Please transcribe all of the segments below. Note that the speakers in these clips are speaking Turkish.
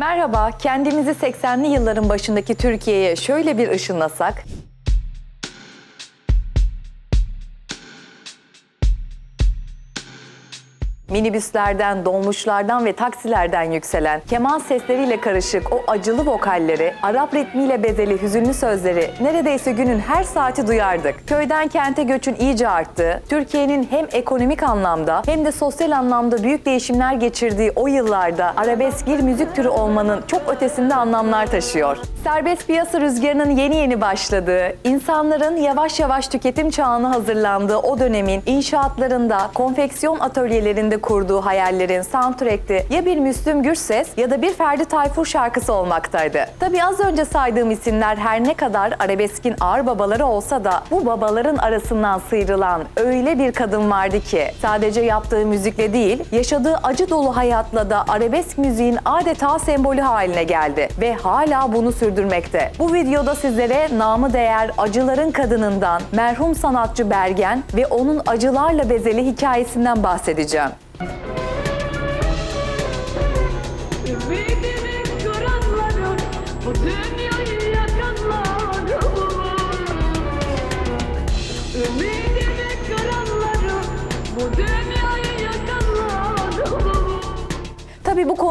Merhaba, kendimizi 80'li yılların başındaki Türkiye'ye şöyle bir ışınlasak. Minibüslerden, dolmuşlardan ve taksilerden yükselen keman sesleriyle karışık o acılı vokalleri, Arap ritmiyle bezeli hüzünlü sözleri neredeyse günün her saati duyardık. Köyden kente göçün iyice arttığı, Türkiye'nin hem ekonomik anlamda hem de sosyal anlamda büyük değişimler geçirdiği o yıllarda arabesk bir müzik türü olmanın çok ötesinde anlamlar taşıyor. Serbest piyasa rüzgarının yeni yeni başladığı, insanların yavaş yavaş tüketim çağına hazırlandığı o dönemin inşaatlarında, konfeksiyon atölyelerinde kurduğu hayallerin soundtrack'ti ya bir Müslüm Gürses ya da bir Ferdi Tayfur şarkısı olmaktaydı. Tabii az önce saydığım isimler her ne kadar arabeskin ağır babaları olsa da bu babaların arasından sıyrılan öyle bir kadın vardı ki sadece yaptığı müzikle değil, yaşadığı acı dolu hayatla da arabesk müziğin adeta sembolü haline geldi ve hala bunu sürdürmekte. Bu videoda sizlere namı değer acıların kadınından merhum sanatçı Bergen ve onun acılarla bezeli hikayesinden bahsedeceğim. to be.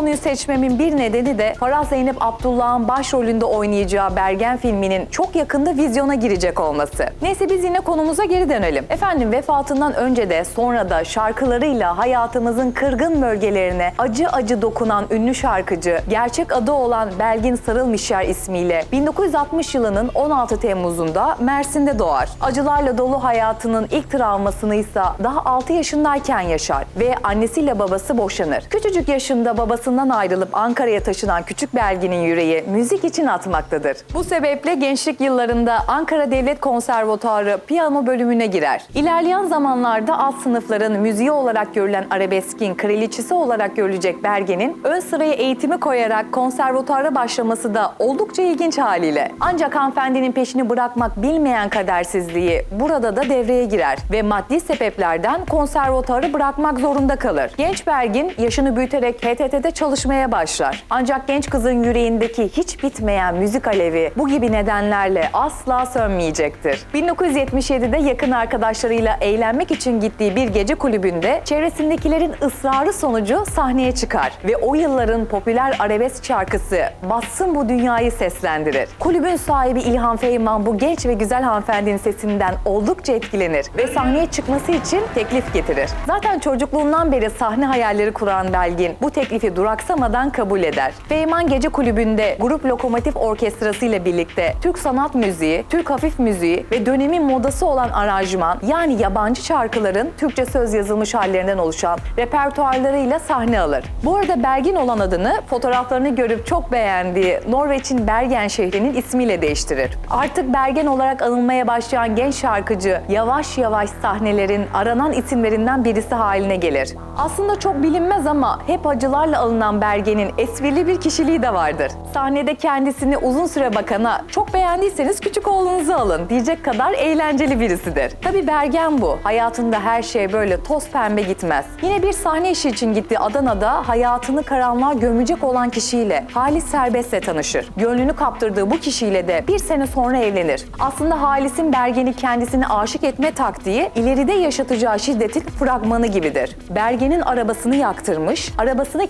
Konuyu seçmemin bir nedeni de Farah Zeynep Abdullah'ın başrolünde oynayacağı Bergen filminin çok yakında vizyona girecek olması. Neyse biz yine konumuza geri dönelim. Efendim vefatından önce de sonra da şarkılarıyla hayatımızın kırgın bölgelerine acı acı dokunan ünlü şarkıcı, gerçek adı olan Belgin Sarılmışyer ismiyle 1960 yılının 16 Temmuz'unda Mersin'de doğar. Acılarla dolu hayatının ilk travmasını ise daha 6 yaşındayken yaşar ve annesiyle babası boşanır. Küçücük yaşında babasından ayrılıp Ankara'ya taşınan küçük Belgin'in yüreği müzik için atmaktadır. Bu sebeple gençlik yıllarında Ankara Devlet Konservatuarı piyano bölümüne girer. İlerleyen zamanlarda alt sınıfların müziği olarak görülen arabeskin kraliçesi olarak görülecek Bergen'in ön sıraya eğitimi koyarak konservatuara başlaması da oldukça ilginç haliyle. Ancak hanımefendinin peşini bırakmak bilmeyen kadersizliği burada da devreye girer ve maddi sebeplerden konservatuarı bırakmak zorunda kalır. Genç Bergin yaşını büyüterek PTT'de çalışmaya başlar. Ancak genç kızın yüreğindeki hiç bitmeyen müzik alevi bu gibi nedenlerle asla sönmeyecektir. 1977'de yakın arkadaşlarıyla eğlenmek için gittiği bir gece kulübünde çevresindekilerin ısrarı sonucu sahneye çıkar ve o yılların popüler arabesk şarkısı Bassın Bu Dünyayı seslendirir. Kulübün sahibi İlhan Feyman bu genç ve güzel hanımefendinin sesinden oldukça etkilenir ve sahneye çıkması için teklif getirir. Zaten çocukluğundan beri sahne hayalleri kuran Belgin bu teklifi duraksamadan kabul eder. Feyman Gece Kulübü'nde Grup Lokomotif Orkestrası ile birlikte Türk sanat müziği, Türk hafif müziği ve dönemin modası olan aranjman yani yabancı şarkıların Türkçe söz yazılmış hallerinden oluşan repertuarlarıyla sahne alır. Bu arada Bergin olan adını fotoğraflarını görüp çok beğendiği Norveç'in Bergen şehrinin ismiyle değiştirir. Artık Bergen olarak anılmaya başlayan genç şarkıcı yavaş yavaş sahnelerin aranan isimlerinden birisi haline gelir. Aslında çok bilinmez ama hep acılarla alınan Bergen'in esprili bir kişiliği de vardır. Sahnede kendisini uzun süre bakana çok beğendiyseniz küçük oğlunuzu alın diyecek kadar eğlenceli birisidir. Tabi Bergen bu. Hayatında her şey böyle toz pembe gitmez. Yine bir sahne işi için gittiği Adana'da hayatını karanlığa gömecek olan kişiyle Halis Serbest'le tanışır. Gönlünü kaptırdığı bu kişiyle de bir sene sonra evlenir. Aslında Halis'in Bergen'i kendisine aşık etme taktiği ileride yaşatacağı şiddetin fragmanı gibidir. Bergen'in arabasını yaktırmış, arabasını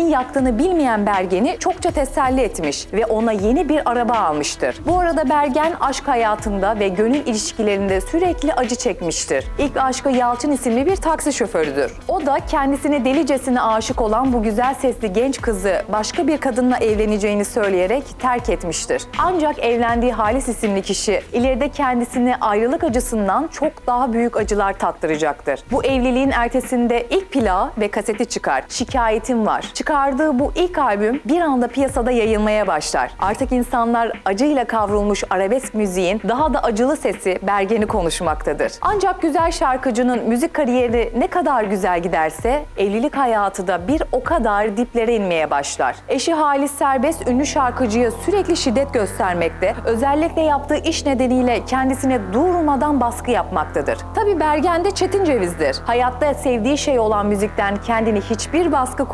kendisinin yaktığını bilmeyen Bergen'i çokça teselli etmiş ve ona yeni bir araba almıştır. Bu arada Bergen aşk hayatında ve gönül ilişkilerinde sürekli acı çekmiştir. İlk aşkı Yalçın isimli bir taksi şoförüdür. O da kendisine delicesine aşık olan bu güzel sesli genç kızı başka bir kadınla evleneceğini söyleyerek terk etmiştir. Ancak evlendiği Halis isimli kişi ileride kendisine ayrılık acısından çok daha büyük acılar tattıracaktır. Bu evliliğin ertesinde ilk plağı ve kaseti çıkar. Şikayetim var. Çıkardığı bu ilk albüm bir anda piyasada yayılmaya başlar. Artık insanlar acıyla kavrulmuş arabesk müziğin daha da acılı sesi Bergen'i konuşmaktadır. Ancak güzel şarkıcının müzik kariyeri ne kadar güzel giderse evlilik hayatı da bir o kadar diplere inmeye başlar. Eşi Halis Serbest ünlü şarkıcıya sürekli şiddet göstermekte, özellikle yaptığı iş nedeniyle kendisine durmadan baskı yapmaktadır. Tabi Bergen de çetin cevizdir. Hayatta sevdiği şey olan müzikten kendini hiçbir baskı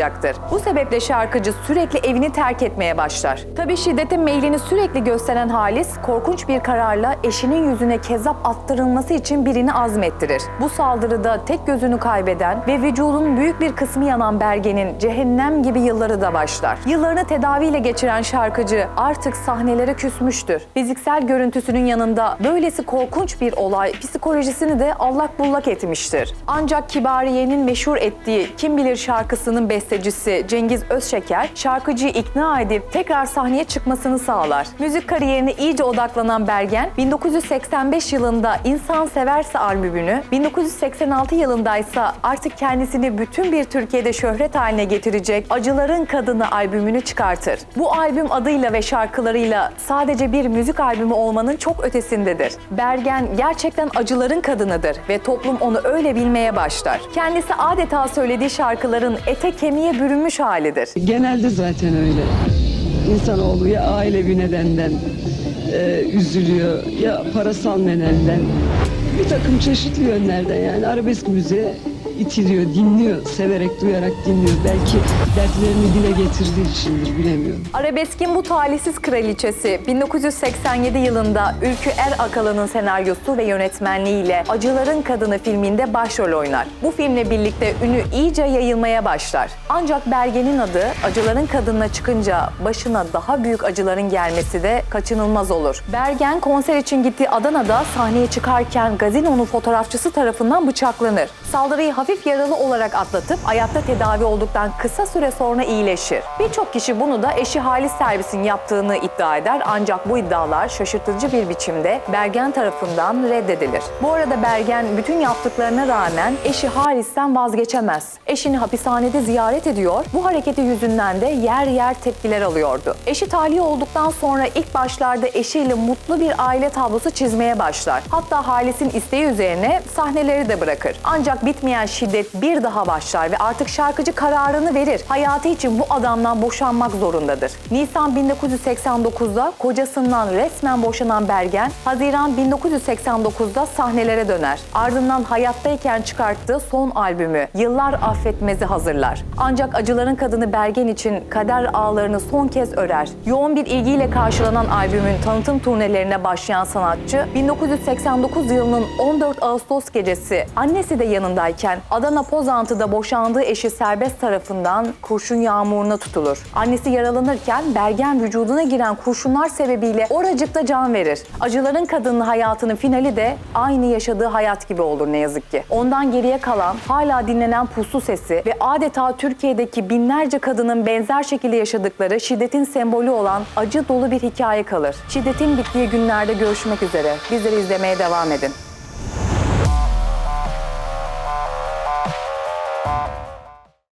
kurtaramayacaktır. Bu sebeple şarkıcı sürekli evini terk etmeye başlar. Tabii şiddetin meylini sürekli gösteren Halis, korkunç bir kararla eşinin yüzüne kezzap attırılması için birini azmettirir. Bu saldırıda tek gözünü kaybeden ve vücudunun büyük bir kısmı yanan Bergen'in cehennem gibi yılları da başlar. Yıllarını tedaviyle geçiren şarkıcı artık sahnelere küsmüştür. Fiziksel görüntüsünün yanında böylesi korkunç bir olay psikolojisini de allak bullak etmiştir. Ancak Kibariye'nin meşhur ettiği Kim Bilir şarkısının bestecisi Cengiz Özşeker şarkıcıyı ikna edip tekrar sahneye çıkmasını sağlar. Müzik kariyerine iyice odaklanan Bergen 1985 yılında İnsan Severse albümünü, 1986 yılında ise artık kendisini bütün bir Türkiye'de şöhret haline getirecek Acıların Kadını albümünü çıkartır. Bu albüm adıyla ve şarkılarıyla sadece bir müzik albümü olmanın çok ötesindedir. Bergen gerçekten acıların kadınıdır ve toplum onu öyle bilmeye başlar. Kendisi adeta söylediği şarkıların ete kemiğe bürünmüş halidir. Genelde zaten öyle. İnsanoğlu ya ailevi nedenden e, üzülüyor ya parasal nedenden. Bir takım çeşitli yönlerden yani arabesk müziğe itiliyor, dinliyor, severek, duyarak dinliyor. Belki dertlerini dile getirdiği içindir, bilemiyorum. Arabeskin bu talihsiz kraliçesi 1987 yılında Ülkü Er Akalan'ın senaryosu ve yönetmenliğiyle Acıların Kadını filminde başrol oynar. Bu filmle birlikte ünü iyice yayılmaya başlar. Ancak Bergen'in adı Acıların Kadını'na çıkınca başına daha büyük acıların gelmesi de kaçınılmaz olur. Bergen konser için gittiği Adana'da sahneye çıkarken gazinonun fotoğrafçısı tarafından bıçaklanır. Saldırıyı hafif yaralı olarak atlatıp hayatta tedavi olduktan kısa süre sonra iyileşir. Birçok kişi bunu da eşi Halis Servis'in yaptığını iddia eder ancak bu iddialar şaşırtıcı bir biçimde Bergen tarafından reddedilir. Bu arada Bergen bütün yaptıklarına rağmen eşi Halis'ten vazgeçemez. Eşini hapishanede ziyaret ediyor. Bu hareketi yüzünden de yer yer tepkiler alıyordu. Eşi tahliye olduktan sonra ilk başlarda eşiyle mutlu bir aile tablosu çizmeye başlar. Hatta Halis'in isteği üzerine sahneleri de bırakır. Ancak bitmeyen şiddet bir daha başlar ve artık şarkıcı kararını verir. Hayatı için bu adamdan boşanmak zorundadır. Nisan 1989'da kocasından resmen boşanan Bergen, Haziran 1989'da sahnelere döner. Ardından hayattayken çıkarttığı son albümü Yıllar Affetmez'i hazırlar. Ancak acıların kadını Bergen için kader ağlarını son kez örer. Yoğun bir ilgiyle karşılanan albümün tanıtım turnelerine başlayan sanatçı 1989 yılının 14 Ağustos gecesi annesi de yanındayken Adana Pozantı'da boşandığı eşi Serbest tarafından kurşun yağmuruna tutulur. Annesi yaralanırken Bergen vücuduna giren kurşunlar sebebiyle oracıkta can verir. Acıların kadının hayatının finali de aynı yaşadığı hayat gibi olur ne yazık ki. Ondan geriye kalan hala dinlenen puslu sesi ve adeta Türkiye'deki binlerce kadının benzer şekilde yaşadıkları şiddetin sembolü olan acı dolu bir hikaye kalır. Şiddetin bittiği günlerde görüşmek üzere. Bizleri izlemeye devam edin.